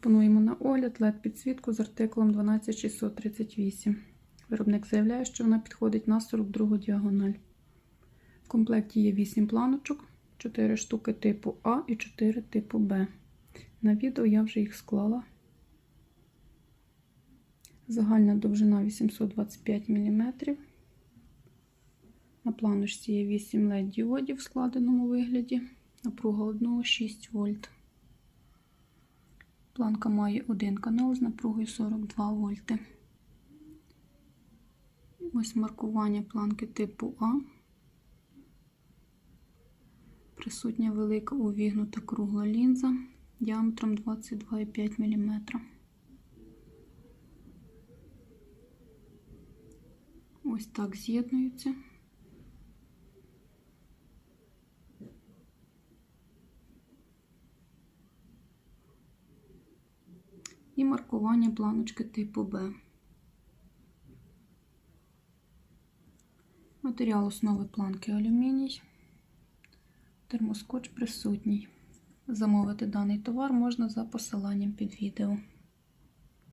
Пропонуємо на огляд LED-підсвітку з артикулом 12638. Виробник заявляє, що вона підходить на 42 діагональ. В комплекті є 8 планочок, 4 штуки типу А і 4 типу Б. На відео я вже їх склала. Загальна довжина 825 мм. На планочці є 8 LED діодів в складеному вигляді. Напруга 1 6 вольт. Планка має один канал з напругою 42 вольти. Ось маркування планки типу А. Присутня велика увігнута кругла лінза діаметром 22,5 мм. Ось так з'єднуються. І маркування планочки типу Б. Матеріал основи планки алюміній. Термоскотч присутній. Замовити даний товар можна за посиланням під відео.